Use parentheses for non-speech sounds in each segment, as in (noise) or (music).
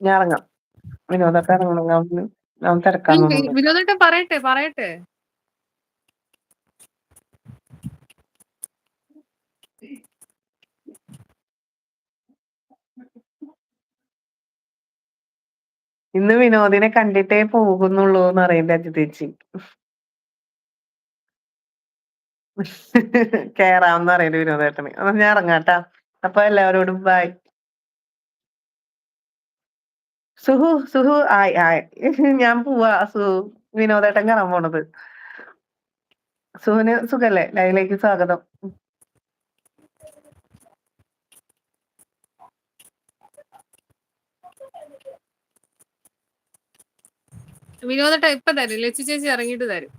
ഞാൻ ഇറങ്ങാം. വിനോദൊക്കെ ഇറങ്ങണം. ഞാൻ തിരക്കാൻ വിനോദേട്ടൻ പറയട്ടെ പറയട്ടെ. ഇന്ന് വിനോദിനെ കണ്ടിട്ടേ പോകുന്നുള്ളൂ എന്ന് അറിയണ്ട രജിതേച്ചി കേറാമെന്ന് അറിയണ്ട വിനോദേട്ടന്. അപ്പൊ ഞാൻ ഇറങ്ങാട്ടാ അപ്പൊ എല്ലാവരോടും ബൈ സുഹു സുഹു ആയി ആയി. (laughs) ഞാൻ പോവാ സുഹു വിനോദേട്ടൻ കാണാൻ പോണത്. സുഹുന് സുഖല്ലേ? ലൈവിലേക്ക് സ്വാഗതം. വിനോദേട്ടൻ ഇപ്പൊ തരും. ലച്ചു ചേച്ചി ഇറങ്ങിയിട്ട് തരും.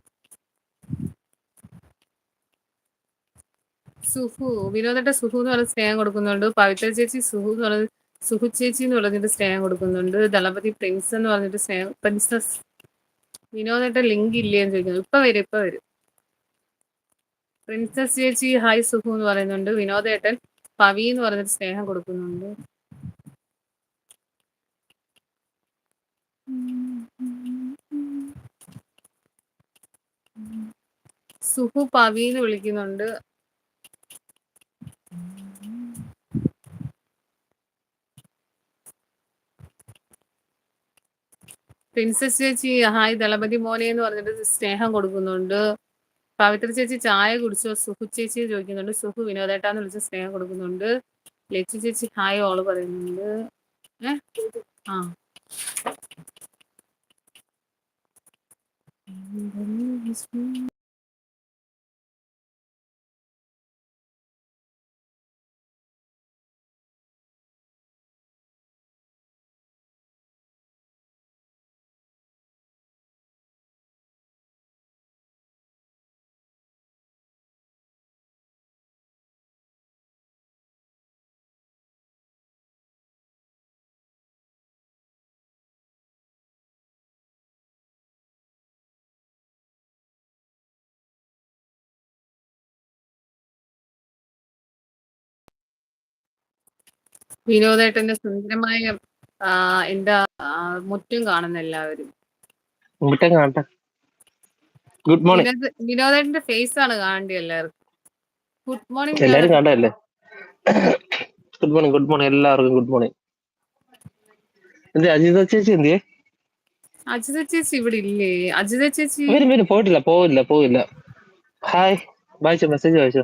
സുഹു വിനോദേട്ടൻ സുഹു എന്ന് പറഞ്ഞ സ്നേഹം കൊടുക്കുന്നുണ്ട്. പവിത്ര ചേച്ചി സുഹു എന്ന് പറഞ്ഞത് സുഹു ചേച്ചി എന്ന് പറഞ്ഞിട്ട് സ്നേഹം കൊടുക്കുന്നുണ്ട്. ദളപതി പ്രിൻസ് എന്ന് പറഞ്ഞിട്ട് സ്നേഹം പ്രിൻസസ് വിനോദേട്ടൻ ലിങ്ക് ഇല്ലേ എന്ന് ചോദിക്കുന്നു. ഇപ്പൊ വരും ഇപ്പൊ വരും. പ്രിൻസസ് ചേച്ചി ഹായ് സുഹു എന്ന് പറയുന്നുണ്ട് വിനോദേട്ടൻ പവി എന്ന് പറഞ്ഞിട്ട് സ്നേഹം കൊടുക്കുന്നുണ്ട്. സുഹു പവി എന്ന് വിളിക്കുന്നുണ്ട്. പ്രിൻസസ് ചേച്ചി ഹായ് ദളപതി മോനെ എന്ന് പറഞ്ഞിട്ട് സ്നേഹം കൊടുക്കുന്നുണ്ട്. പവിത്ര ചേച്ചി ചായ കുടിച്ചോ? സുഹു ചേച്ചി ചോദിക്കുന്നുണ്ട്. സുഹു വിനോദേട്ടാന്ന് വിളിച്ച് സ്നേഹം കൊടുക്കുന്നുണ്ട്. ലച്ചു ചേച്ചി ഹായ് ഓൾ പറയുന്നുണ്ട്. ആ. വിനോദേട്ടന്റെ സുന്ദരമായ ആ, എന്താ ആ, മുറ്റും കാണുന്ന എല്ലാവരും. ഇങ്ങോട്ടേ കാണട്ടെ. ഗുഡ് മോർണിംഗ് വിനോദ- വിനോദേട്ടന്റെ ഫേസ് ആണ് കാണേണ്ടി എല്ലാവർക്കും. ഗുഡ് മോർണിംഗ് എല്ലാരും കണ്ടല്ലേ ഗുഡ് മോർണിംഗ് ഗുഡ് മോർണിംഗ് എല്ലാവർക്കും ഗുഡ് മോർണിംഗ് എന്ത് അജിത ചേച്ചി എന്തിയെ? അജിത ചേച്ചി ഇവിടെ ഇല്ലേ? അജിത ചേച്ചി വരും വരും പോയിട്ടില്ല പോവില്ല പോവില്ല ഹായ് വായിച്ചോ മെസ്സേജ് വായിച്ചോ.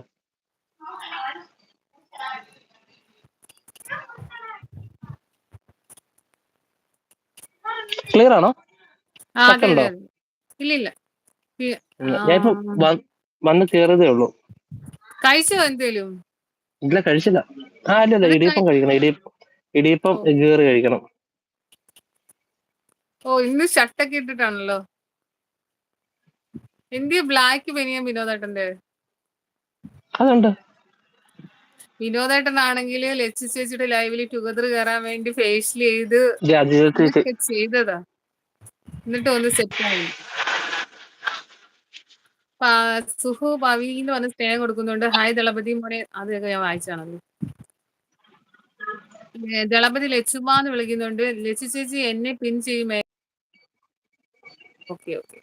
ക്ലിയർ ആണോ. ഇല്ല ഇല്ല. ഈ- ഞാനിപ്പോ വന്ന് കേറിയതേ ഉള്ളൂ. കഴിച്ചോ എന്തേലും? ഇല്ല കഴിച്ചില്ല. ആ അല്ല അല്ല ഇടിയപ്പം കഴിക്കണം. ഇടിയപ്പം ഇടിയപ്പം. കേറി കഴിക്കണം. ഓ ഇന്ന് ഷർട്ടൊക്കെ ഇട്ടിട്ടാണല്ലോ. എന്തിയ ബ്ലാക്ക് ബനിയൻ വിനോദേട്ടന്റെ അതുണ്ട്. വിനോദേട്ടനാണെങ്കിൽ ലച്ചു ചേച്ചിയുടെ ലൈവിൽ ടുഗദർ കയറാൻ വേണ്ടി ഫേഷ്യൽ ചെയ്ത് ചെയ്തതാ. എന്നിട്ട് ഒന്ന് സെറ്റ് ആയി. സുഹു പവി എന്ന് പറഞ്ഞ സ്നേഹം കൊടുക്കുന്നുണ്ട്. ഹായ് ദളപതി മോനെ. അതൊക്കെ ഞാൻ വായിച്ചാണല്ലോ. ദളപതി ലച്ചുമ എന്ന് വിളിക്കുന്നുണ്ട്. ലച്ചു ചേച്ചി എന്നെ പിൻ ചെയ്യുമേ? ഓക്കെ ഓക്കെ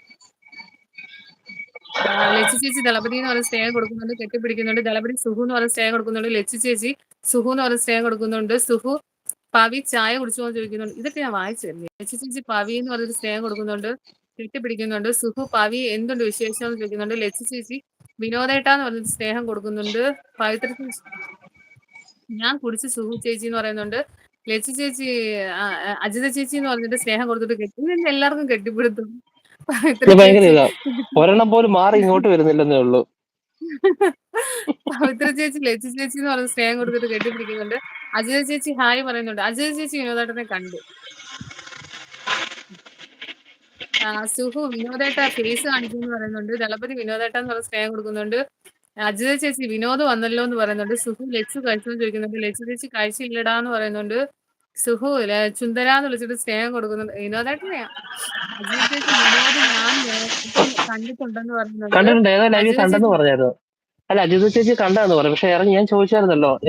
ലച്ചു ചേച്ചി ദളപതി എന്ന് പറഞ്ഞ സ്നേഹം കൊടുക്കുന്നുണ്ട് കെട്ടിപ്പിടിക്കുന്നുണ്ട്. ദളപതി സുഹു എന്ന് പറഞ്ഞ സ്നേഹം കൊടുക്കുന്നുണ്ട്. ലച്ചു ചേച്ചി സുഹു എന്ന് പറഞ്ഞ സ്നേഹം കൊടുക്കുന്നുണ്ട്. സുഹു പവി ചായ കുടിച്ചോ എന്ന് ചോദിക്കുന്നുണ്ട്. ഇതൊക്കെ ഞാൻ വായിച്ചല്ലേ ലച്ചു ചേച്ചി പവി എന്ന് പറഞ്ഞൊരു സ്നേഹം കൊടുക്കുന്നുണ്ട് കെട്ടിപ്പിടിക്കുന്നുണ്ട്. സുഹു പവി എന്തുണ്ട് വിശേഷം എന്ന് ചോദിക്കുന്നുണ്ട്. ലച്ചു ചേച്ചി വിനോദേട്ടാന്ന് പറഞ്ഞൊരു സ്നേഹം കൊടുക്കുന്നുണ്ട്. പവിത്ര ഞാൻ കുടിച്ച് സുഹു ചേച്ചി എന്ന് പറയുന്നുണ്ട്. ലച്ചു ചേച്ചി അജിത ചേച്ചി എന്ന് പറഞ്ഞിട്ട് സ്നേഹം കൊടുത്തിട്ട് കെട്ടി എല്ലാവർക്കും കെട്ടിപ്പിടുത്തും? ഭയങ്കര ഇതാ. ഒരെണ്ണം പോലും മാറി ഇങ്ങോട്ട് വരുന്നില്ലെന്നേ ഉള്ളൂ. പവിത്ര ചേച്ചി ലച്ചു ചേച്ചി എന്ന് പറഞ്ഞ സ്നേഹം കൊടുത്തിട്ട് കെട്ടിപ്പിടിക്കുന്നുണ്ട്. അജിത ചേച്ചി ഹായ് പറയുന്നുണ്ട്. അജിത ചേച്ചി വിനോദേട്ടനെ കണ്ടു. സുഹു വിനോദേട്ട ഫേസ് കാണിക്കുന്നു പറയുന്നുണ്ട്. ദളപതി വിനോദേട്ട എന്ന് പറഞ്ഞ സ്നേഹം കൊടുക്കുന്നുണ്ട്. അജിത ചേച്ചി വിനോദ് വന്നല്ലോ എന്ന് പറയുന്നുണ്ട്. സുഹു ലച്ചു കഴിച്ചു ചോദിക്കുന്നുണ്ട്. ലച്ചു ചേച്ചി കഴിച്ചില്ലടാ എന്ന് പറയുന്നുണ്ട്. സുഹു ല- ചുന്ദര എന്ന് വിളിച്ചിട്ട് സ്നേഹം കൊടുക്കുന്നുണ്ട് വിനോദേട്ടനെയാ കണ്ടിട്ടുണ്ടെന്ന് കണ്ടിട്ടുണ്ട്. ഏതോ ലൈവിൽ കണ്ടെന്ന് പറഞ്ഞായിരുന്നു. അല്ല അജിത് ചേച്ചി കണ്ടാന്ന് പറഞ്ഞു. പക്ഷെ ഇറങ്ങി ഞാൻ ചോദിച്ചായിരുന്നല്ലോ.